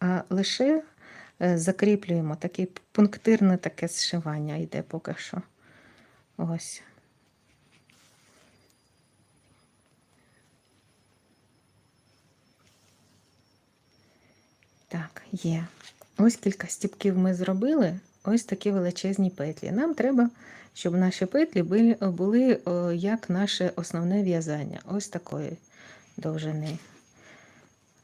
а лише е, закріплюємо таке пунктирне таке зшивання йде поки що. Ось. Так, є. Ось кілька стіпків ми зробили. Ось такі величезні петлі. Нам треба, щоб наші петлі були, були як наше основне в'язання. Ось такої довжини.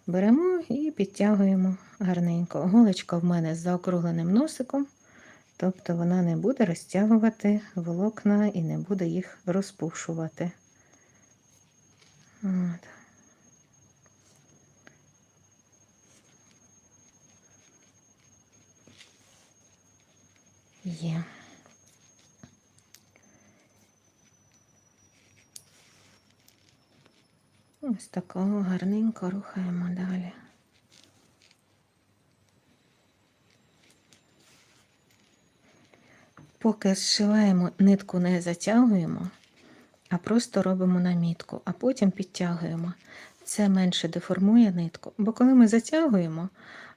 Беремо і підтягуємо гарненько. Голочка в мене з заокругленим носиком, тобто вона не буде розтягувати волокна і не буде їх розпушувати. От. Є. Ось такого гарненько рухаємо далі. Поки зшиваємо, нитку не затягуємо, а просто робимо намітку, а потім підтягуємо. Це менше деформує нитку. Бо коли ми затягуємо,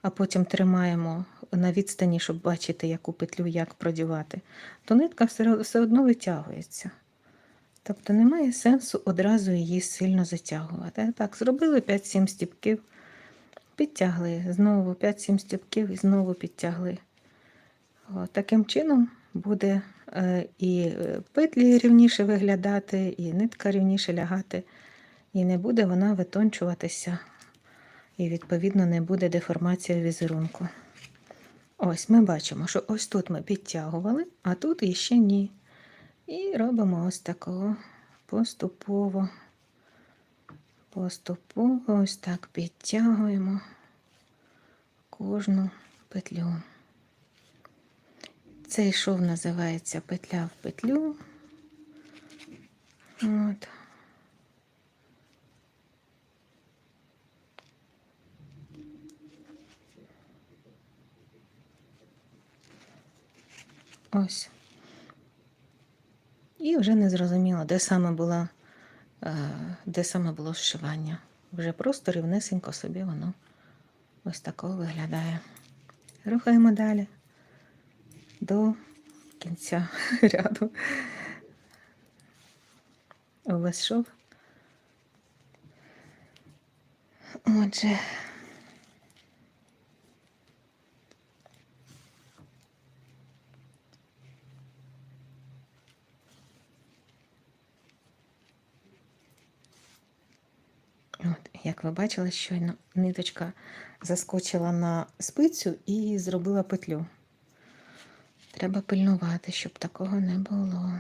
а потім тримаємо на відстані, щоб бачити, яку петлю як продівати, то нитка все, одно витягується. Тобто немає сенсу одразу її сильно затягувати. Так, зробили 5-7 стіпків, підтягли, знову 5-7 стіпків і знову підтягли. О, таким чином буде е, і е, петлі рівніше виглядати, і нитка рівніше лягати, і не буде вона витончуватися, і, відповідно, не буде деформація візерунку. Ось ми бачимо, що ось тут ми підтягували, а тут іще ні. І робимо ось такого поступово, поступово ось так підтягуємо кожну петлю. Цей шов називається петля в петлю. От. Ось. І вже не зрозуміло, де саме була, е, де саме було зшивання. Вже просто рівнесенько собі воно ось такого виглядає. Рухаємо далі до кінця ряду. Увесь шов. Отже. От, як ви бачили, щойно ниточка заскочила на спицю і зробила петлю. Треба пильнувати, щоб такого не було.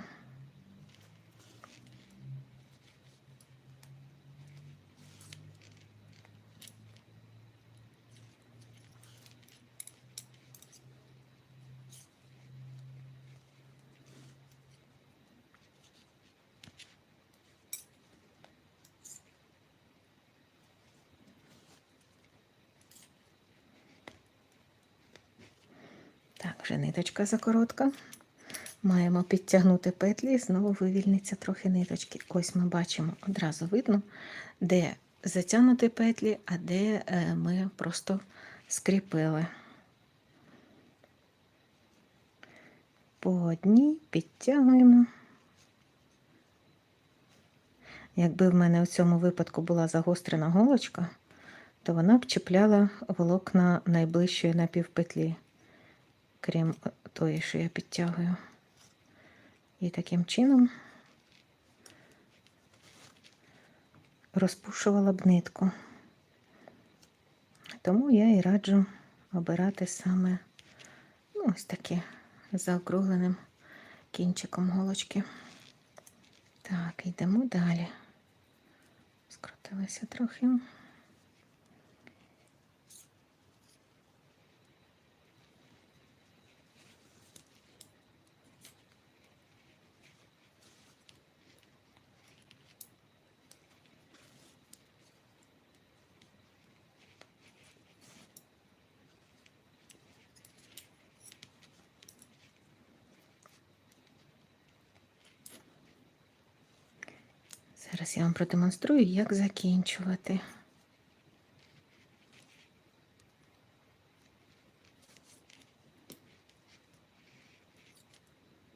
Так, вже ниточка закоротка. Маємо підтягнути петлі і знову вивільниться трохи ниточки. Ось ми бачимо, одразу видно, де затягнути петлі, а де е, ми просто скріпили. По одній підтягуємо. Якби в мене у цьому випадку була загострена голочка, то вона б чіпляла волокна найближчої напівпетлі крім тої, що я підтягую. І таким чином розпушувала б нитку. Тому я і раджу обирати саме ну, ось таке з заокругленим кінчиком голочки. Так, йдемо далі. Скрутилася трохи. Зараз я вам продемонструю, як закінчувати.